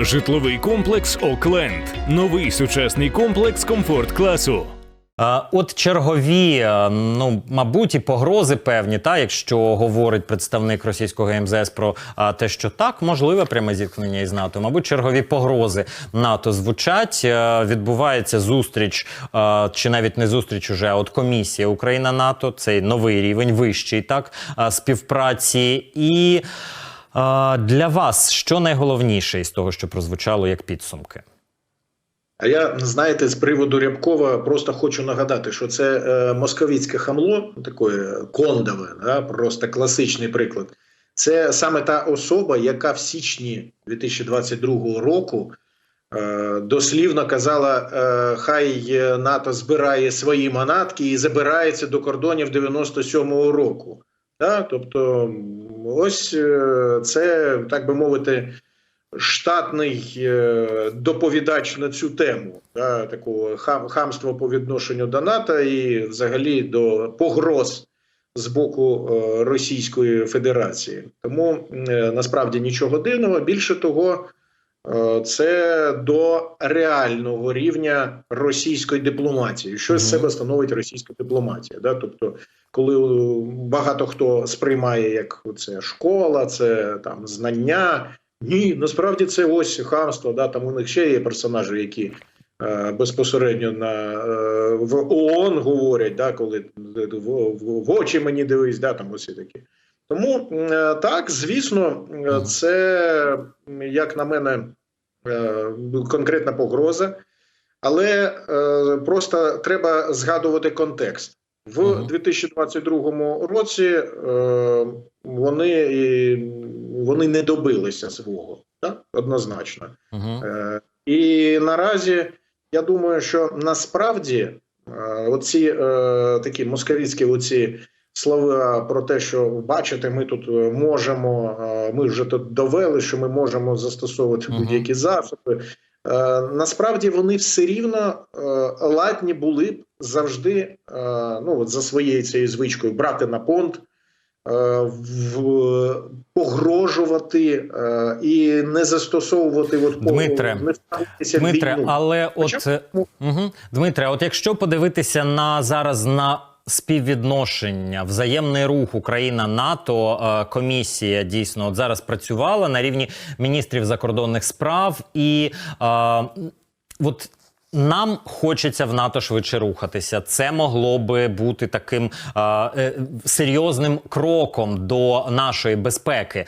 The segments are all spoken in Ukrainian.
Житловий комплекс Окленд. Новий сучасний комплекс комфорт класу. От чергові, ну мабуть, і погрози певні, та якщо говорить представник російського МЗС про те, що так можливе пряме зіткнення із НАТО. Мабуть, чергові погрози НАТО звучать. Відбувається зустріч, чи навіть не зустріч, уже а от комісія Україна НАТО. Цей новий рівень, вищий так співпраці. І для вас що найголовніше із того, що прозвучало як підсумки? А я знаєте, з приводу Рябкова просто хочу нагадати, що це е, московицьке хамло, таке кондове, да, просто класичний приклад. Це саме та особа, яка в січні 2022 року е, дослівно казала: е, хай НАТО збирає свої манатки і забирається до кордонів 97-го року. Да? Тобто, ось е, це, так би мовити, штатний е, доповідач на цю тему, да, такого хам, хамства по відношенню до НАТО і взагалі до погроз з боку е, Російської Федерації. Тому насправді нічого дивного. Більше того, це до реального рівня російської дипломатії. Що з себе становить російська дипломатія? Да? Тобто, коли е, багато хто сприймає як це школа, це там знання. Ні, насправді це ось хамство. Да, там у них ще є персонажі, які е, безпосередньо на е, в ООН говорять, да, коли в, в, в очі мені дивись, да, там ось і такі. Тому е, так, звісно, е, це, як на мене, е, конкретна погроза, але е, просто треба згадувати контекст. В Мгм. 2022 році е, вони, вони не добилися свого, так? однозначно. Угу. Е, і наразі я думаю, що насправді е, оці е, такі московицькі оці слова про те, що бачите, ми тут можемо, е, ми вже тут довели, що ми можемо застосовувати Мгм. будь-які засоби. Е, насправді вони все рівно е, ладні були б завжди е, ну, от за своєю цією звичкою брати на понт. В, погрожувати і не застосовувати от Дмитре, не Дмитре, війну. але Хоча от угу. Дмитре, от якщо подивитися на зараз на співвідношення, взаємний рух Україна НАТО, е, комісія дійсно от зараз працювала на рівні міністрів закордонних справ, і е, от. Нам хочеться в НАТО швидше рухатися. Це могло би бути таким е, е, серйозним кроком до нашої безпеки. Е,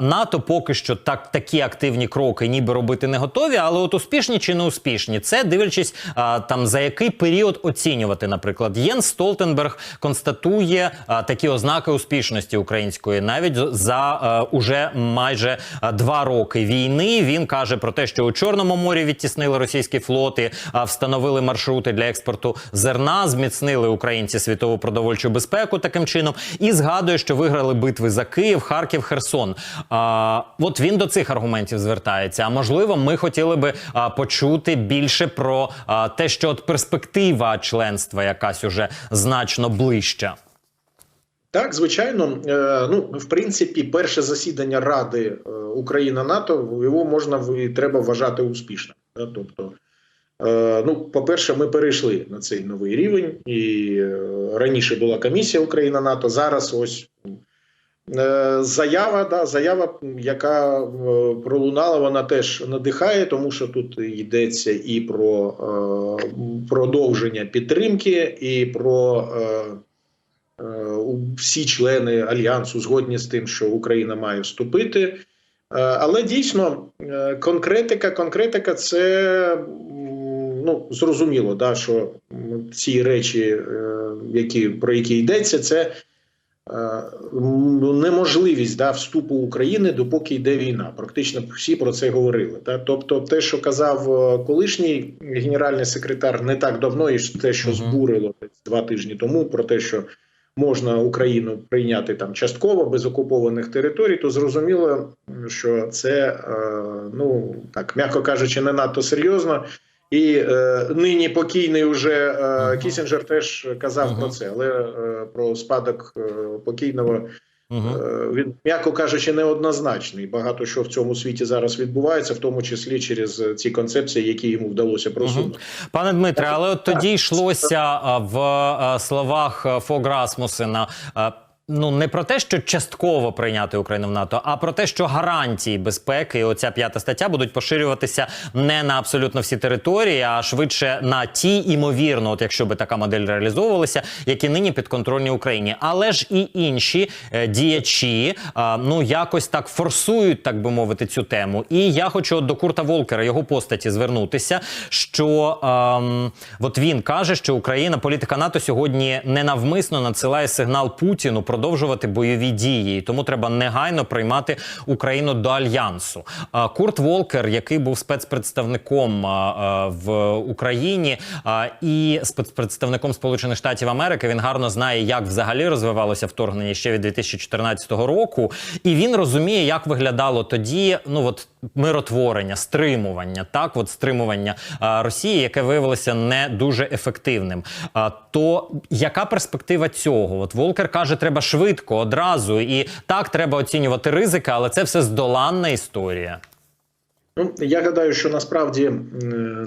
НАТО поки що так такі активні кроки, ніби робити не готові, але от успішні чи не успішні, це дивлячись е, там за який період оцінювати. Наприклад, Єн Столтенберг констатує е, такі ознаки успішності української навіть за е, уже майже е, два роки війни. Він каже про те, що у Чорному морі відтіснили російські флоти, встановили маршрути для експорту зерна, зміцнили українці світову продовольчу безпеку таким чином, і згадує, що виграли битви за Київ, Харків, Херсон. А, от він до цих аргументів звертається. А можливо, ми хотіли би а, почути більше про а, те, що от перспектива членства якась уже значно ближча. Так, звичайно, Е, ну в принципі, перше засідання Ради е, Україна НАТО його можна і треба вважати успішним. Тобто, ну, по-перше, ми перейшли на цей новий рівень, і е, раніше була комісія Україна НАТО. Зараз ось е, заява, да, заява, яка е, пролунала, вона теж надихає, тому що тут йдеться і про е, продовження підтримки, і про. Е, Е, всі члени альянсу згодні з тим, що Україна має вступити. Е, Але дійсно е, конкретика, конкретика це ну зрозуміло, да, що ці речі, е, які про які йдеться, це е, неможливість да, вступу України допоки йде війна. Практично всі про це говорили. Да? Тобто, те, що казав е, колишній генеральний секретар не так давно, і те, що збурило два тижні тому, про те, що можна Україну прийняти там частково без окупованих територій, то зрозуміло, що це ну так м'яко кажучи, не надто серйозно. І е, нині покійний уже е, Мгм. Кісінджер теж казав Мгм. про це, але е, про спадок е, покійного Мгм. Е, Він, м'яко кажучи, неоднозначний. Багато що в цьому світі зараз відбувається, в тому числі через е, ці концепції, які йому вдалося просунути. Пане Дмитре, але от тоді йшлося в словах а, Фог Расмусена. а, Ну не про те, що частково прийняти Україну в НАТО, а про те, що гарантії безпеки, оця п'ята стаття будуть поширюватися не на абсолютно всі території, а швидше на ті, імовірно, от якщо би така модель реалізовувалася, які нині підконтрольні Україні. Але ж і інші е, діячі а, ну якось так форсують, так би мовити, цю тему. І я хочу от до Курта Волкера його постаті звернутися. Що ем, от він каже, що Україна, політика НАТО сьогодні ненавмисно надсилає сигнал Путіну продовжувати бойові дії, тому треба негайно приймати Україну до альянсу. Курт Волкер, який був спецпредставником в Україні і спецпредставником Сполучених Штатів Америки, він гарно знає, як взагалі розвивалося вторгнення ще від 2014 року, і він розуміє, як виглядало тоді. Ну от миротворення, стримування, так, от стримування а, Росії, яке виявилося не дуже ефективним. А, то яка перспектива цього? От Волкер каже, треба швидко, одразу, і так треба оцінювати ризики, але це все здоланна історія. Ну я гадаю, що насправді,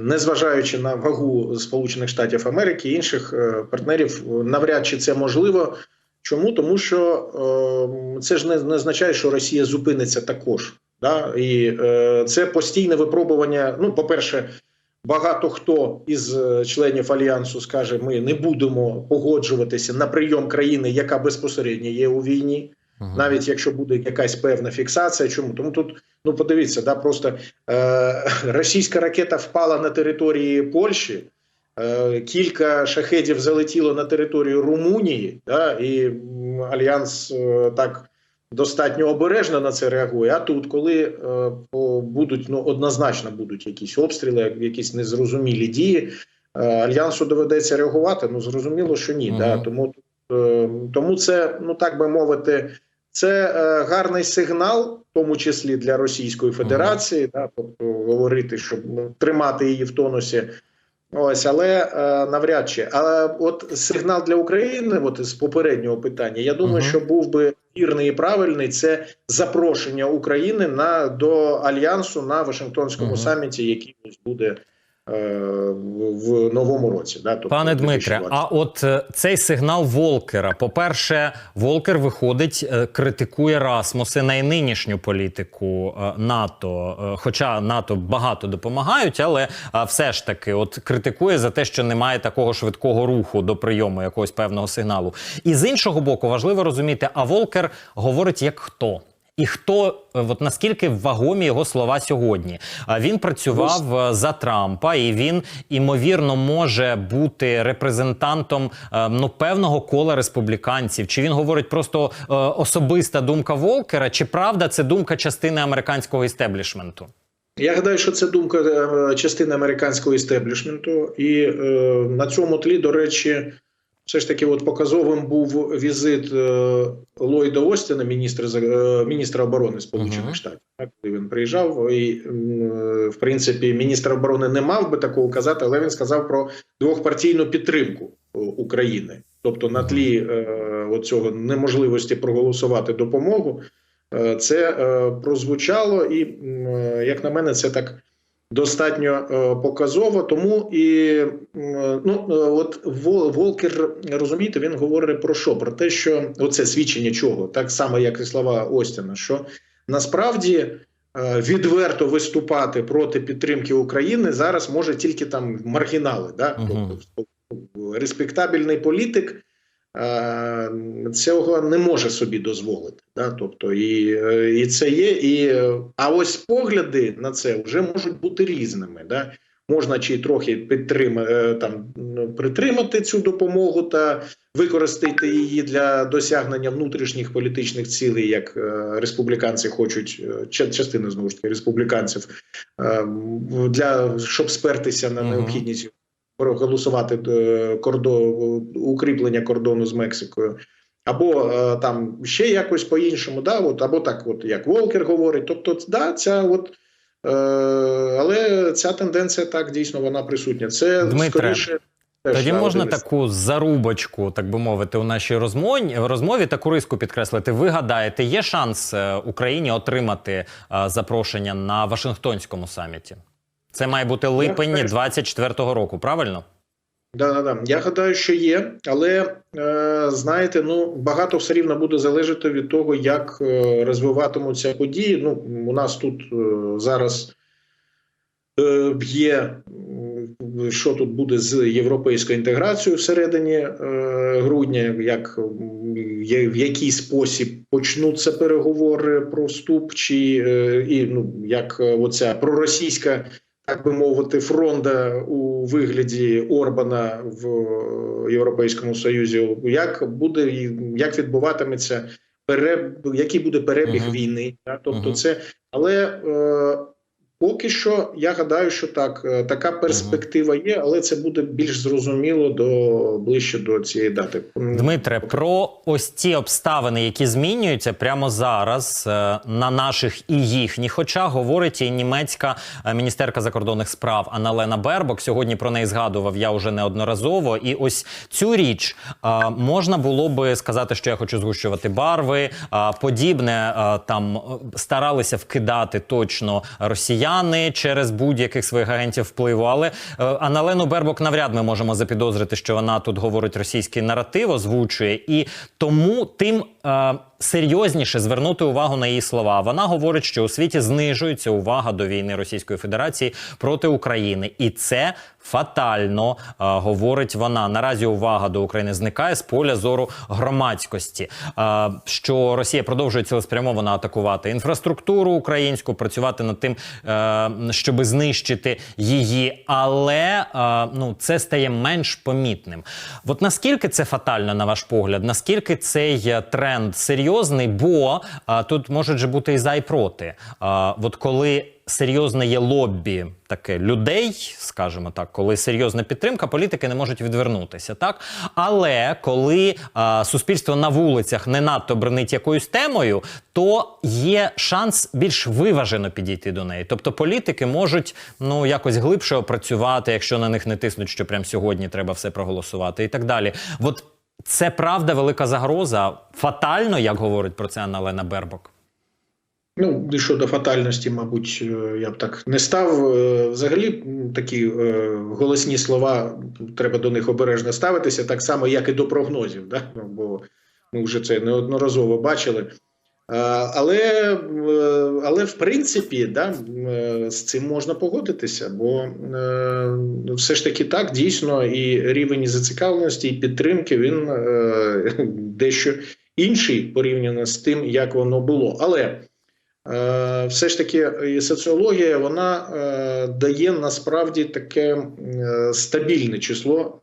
незважаючи на вагу Сполучених Штатів Америки і інших е, партнерів, навряд чи це можливо. Чому? Тому що е, це ж не, не означає, що Росія зупиниться також. Да? І е, це постійне випробування. Ну, по-перше, багато хто із е, членів альянсу скаже: ми не будемо погоджуватися на прийом країни, яка безпосередньо є у війні навіть якщо буде якась певна фіксація. Чому тому тут ну подивіться, да просто е, російська ракета впала на території Польщі. е, Кілька шахедів залетіло на територію Румунії, да, і альянс е, так достатньо обережно на це реагує. А тут, коли е, будуть ну однозначно будуть якісь обстріли, якісь незрозумілі дії, е, альянсу доведеться реагувати. Ну зрозуміло, що ні. Мгм. Да, тому е, тому це ну так би мовити. Це е, гарний сигнал, в тому числі для Російської Федерації, да, тобто говорити, щоб тримати її в тонусі. Ось, але е, навряд чи. Але от сигнал для України, от з попереднього питання, я думаю, угу. що був би вірний і правильний. Це запрошення України на до альянсу на Вашингтонському угу. саміті, який буде в новому році. Да, тобто Пане Дмитре, а от е, цей сигнал Волкера. По-перше, Волкер виходить, е, критикує Расмусена і нинішню політику е, НАТО. Е, Хоча НАТО багато допомагають, але е, все ж таки, от критикує за те, що немає такого швидкого руху до прийому якогось певного сигналу. І з іншого боку, важливо розуміти, а Волкер говорить як хто. І хто е, от наскільки вагомі його слова сьогодні? Він працював е, за Трампа, і він імовірно може бути репрезентантом е, ну певного кола республіканців. Чи він говорить просто особиста думка Волкера, чи правда це думка частини американського істеблішменту? Я гадаю, що це думка частини американського істеблішменту, і е, на цьому тлі, до речі, все ж таки, от показовим був візит е, Ллойда Остіна, міністра е, міністра оборони Сполучених Мгм. Штатів. Так, коли він приїжджав, і е, в принципі міністр оборони не мав би такого казати, але він сказав про двохпартійну підтримку України. Тобто, на тлі е, цього неможливості проголосувати допомогу, це е, прозвучало, і е, як на мене, це так достатньо е, показово. Тому і ну е, от Волкер розумієте, він говорить про що? Про те, що оце свідчення чого, так само як і слова Остіна, що насправді. е, Відверто виступати проти підтримки України зараз може тільки там маргінали, да? Мгм. тобто респектабельний політик е, цього не може собі дозволити. Да? Тобто, і, е, і це є. І, е, а ось погляди на це вже можуть бути різними. Да? Можна чи трохи підтримати там ну, притримати цю допомогу та використати її для досягнення внутрішніх політичних цілей, як е, республіканці хочуть, е, ча- частина знову ж таки республіканців, е, для щоб спертися на необхідність проголосувати е, кордон укріплення кордону з Мексикою. Або е, там ще якось по-іншому, да, от, або так, от як Волкер говорить. Тобто, да, ця от, е, але ця тенденція так дійсно вона присутня. Це Дмитре, скоріше Теж, Тоді да, можна один таку зарубочку, так би мовити, у нашій розмові, розмові таку риску підкреслити. Ви гадаєте, є шанс е, Україні отримати запрошення на Вашингтонському саміті? Це має бути липень впевнений. 24-го року, правильно? Да, да, да. Я гадаю, що є, але е, знаєте, ну багато все рівно буде залежати від того, як е, розвиватимуться події. Ну, у нас тут е, зараз е, є що тут буде з європейською інтеграцією всередині е, грудня, як є- в який спосіб почнуться переговори про вступ, чи е, і ну як оця проросійська так би мовити, фронта у вигляді Орбана в Європейському Союзі, як буде як відбуватиметься переб, який буде перебіг Мгм. війни, да? тобто Мгм. це, але е, поки що я гадаю, що так, е, така перспектива є, але це буде більш зрозуміло до ближче до цієї дати. Дмитре, про ось ці обставини, які змінюються прямо зараз е, на наших і їхніх. Хоча говорить і німецька е, міністерка закордонних справ Аналена Бербок. Сьогодні про неї згадував я вже неодноразово. І ось цю річ можна було би сказати, що я хочу згущувати барви. Подібне там старалися вкидати точно росіяни через будь-яких своїх агентів впливу. Але е, Аналену Бербок навряд ми можемо запідозрити, що вона тут говорить російський наратив, озвучує, і тому тим. е, Серйозніше звернути увагу на її слова. Вона говорить, що у світі знижується увага до війни Російської Федерації проти України, і це фатально е, говорить вона. Наразі увага до України зникає з поля зору громадськості. Е, що Росія продовжує цілеспрямовано атакувати інфраструктуру українську, працювати над тим, е, щоб знищити її, але е, ну це стає менш помітним. От наскільки це фатально, на ваш погляд? Наскільки цей тренд серйозний? Бо е, тут можуть же бути і за і проти. Е, от коли серйозне є лоббі таке людей, скажімо так, коли серйозна підтримка, політики не можуть відвернутися, так але коли е, суспільство на вулицях не надто бренить якоюсь темою, то є шанс більш виважено підійти до неї. Тобто політики можуть ну якось глибше опрацювати, якщо на них не тиснуть, що прямо сьогодні треба все проголосувати, і так далі. От це правда велика загроза, фатально, як говорить про це Анна Лена Бербок. Ну, щодо фатальності, мабуть, е, я б так не став. Е, Взагалі, такі е, голосні слова, треба до них обережно ставитися, так само, як і до прогнозів, да? Бо ми вже це неодноразово бачили. Але, е, але в принципі, да, е, з цим можна погодитися, бо е, все ж таки так, дійсно, і рівень зацікавленості, і підтримки він дещо інший порівняно з тим, як воно було. Але все ж таки і соціологія вона дає насправді таке стабільне число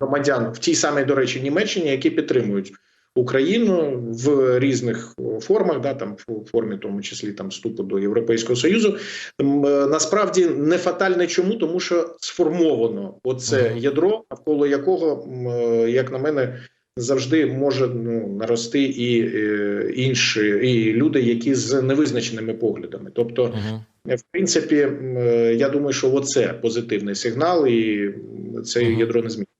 громадян в тій самій, до речі, Німеччині, які підтримують Україну в різних формах, да там в формі, в тому числі там вступу до Європейського союзу. Е, Насправді не фатальне чому, тому що сформовано оце ядро, навколо якого, е, як на мене, завжди може ну, нарости і е, інші і люди, які з невизначеними поглядами. Тобто, в принципі, я думаю, що оце позитивний сигнал, і це ядро не змінить.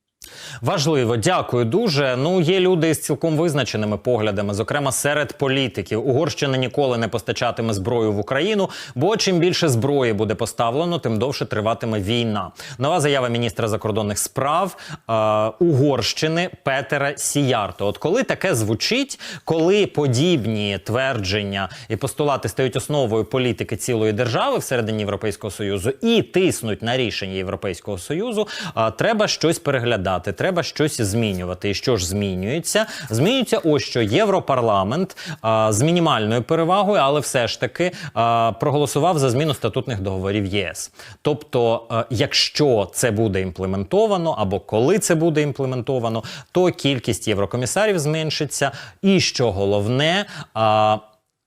Важливо, дякую дуже. Ну є люди з цілком визначеними поглядами, зокрема серед політиків. Угорщина ніколи не постачатиме зброю в Україну, бо чим більше зброї буде поставлено, тим довше триватиме війна. Нова заява міністра закордонних справ е, Угорщини Петера Сіярто. От коли таке звучить, коли подібні твердження і постулати стають основою політики цілої держави всередині Європейського союзу і тиснуть на рішення Європейського союзу, а, треба щось переглядати, треба щось змінювати. І що ж змінюється? Змінюється ось що Європарламент а, з мінімальною перевагою, але все ж таки а, проголосував за зміну статутних договорів єС. Тобто, а, якщо це буде імплементовано, або коли це буде імплементовано, то кількість єврокомісарів зменшиться. І що головне, а,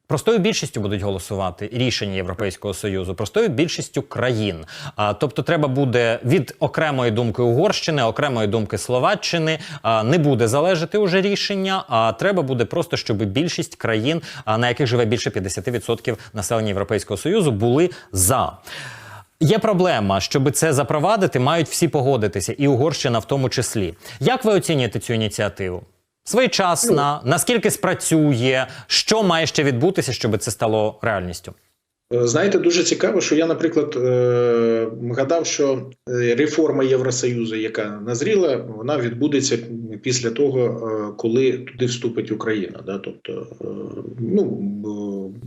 Простою більшістю будуть голосувати рішення Європейського союзу, простою більшістю країн. А, тобто, треба буде від окремої думки Угорщини, окремої думки Словаччини а, не буде залежати уже рішення. А треба буде просто, щоб більшість країн, а, на яких живе більше 50% населення Європейського союзу, були за. Є проблема, щоб це запровадити, мають всі погодитися, і Угорщина в тому числі. Як ви оцінюєте цю ініціативу? Своєчасна, наскільки спрацює, що має ще відбутися, щоб це стало реальністю? Е, Знаєте, дуже цікаво, що я, наприклад, е, гадав, що е, реформа Євросоюзу, яка назріла, вона відбудеться після того, коли туди вступить Україна. Да? Тобто, ну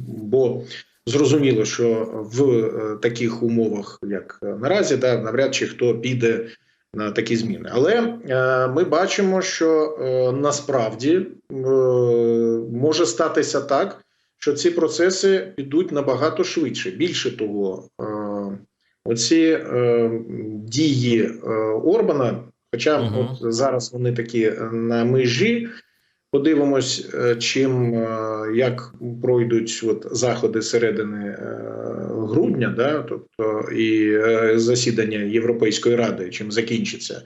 бо- зрозуміло, що в таких умовах, як наразі, да, навряд чи хто піде такі зміни. Але е, ми бачимо, що е, насправді е, може статися так що ці процеси підуть набагато швидше. Більше того, е, оці е, дії е, Орбана, хоча Мгм. от зараз вони такі е, на межі. Подивимось, е, чим е, як пройдуть от заходи середини е, грудня, да, тобто і засідання Європейської ради, чим закінчиться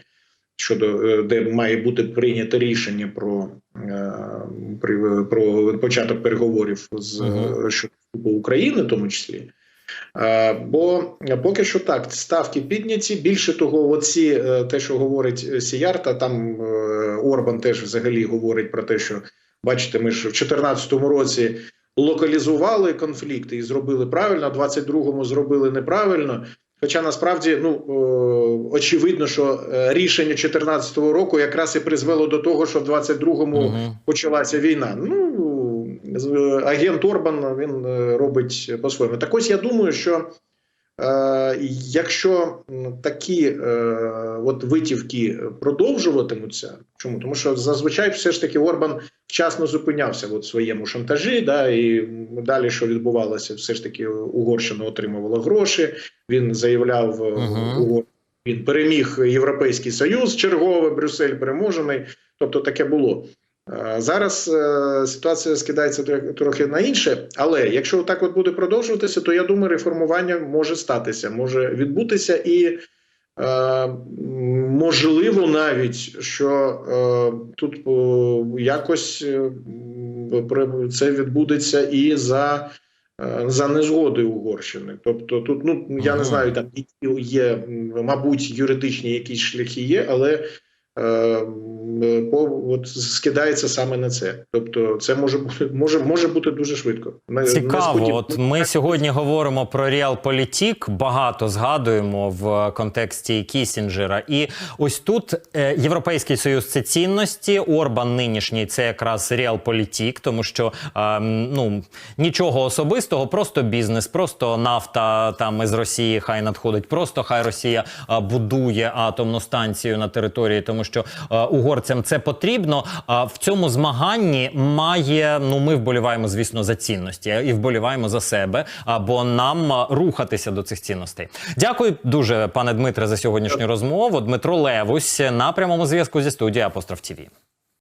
щодо де має бути прийнято рішення про, про початок переговорів з щодо України, в тому числі. Е, Бо поки що так, ставки підняті. Більше того, оці е, те, що говорить Сіярта, там е, Орбан теж взагалі говорить про те, що бачите, ми ж в 2014 році локалізували конфлікти і зробили правильно, а в 22-му зробили неправильно. Хоча насправді ну е, очевидно, що е, рішення 2014 року якраз і призвело до того, що в 22-му Мгм. почалася війна. Ну агент Орбан він е, робить по-своєму. Так ось я думаю, що е, якщо такі е, от витівки продовжуватимуться, чому? Тому що зазвичай все ж таки Орбан вчасно зупинявся в своєму шантажі, да, і далі, що відбувалося, все ж таки Угорщина отримувала гроші. Він заявляв, е, Мгм. Він переміг Європейський Союз, черговий Брюссель переможений. Тобто таке було. Е, Зараз е, ситуація скидається трохи- на інше, але якщо так от буде продовжуватися, то я думаю, реформування може статися, може відбутися, і е, можливо навіть, що е, тут е, якось е, це відбудеться і за. е, За незгоди Угорщини, тобто тут ну я не знаю, там є, мабуть, юридичні якісь шляхи є, але от скидається саме на це. Тобто, це може бути може, може бути дуже швидко. Цікаво, несподів- от ми сьогодні говоримо про реалполітік, багато згадуємо в контексті Кісінджера. І ось тут е, Європейський Союз це цінності. Орбан нинішній це якраз реалполітік, тому що е, ну нічого особистого, просто бізнес, просто нафта там із Росії хай надходить, просто хай Росія е, будує атомну станцію на території, тому що е, угорцям це потрібно. А в цьому змаганні має ну ми вболіваємо, звісно, за цінності і вболіваємо за себе, або нам рухатися до цих цінностей. Дякую дуже, пане Дмитре, за сьогоднішню розмову. Дмитро Левусь на прямому зв'язку зі студією Апостроф ТІВІ.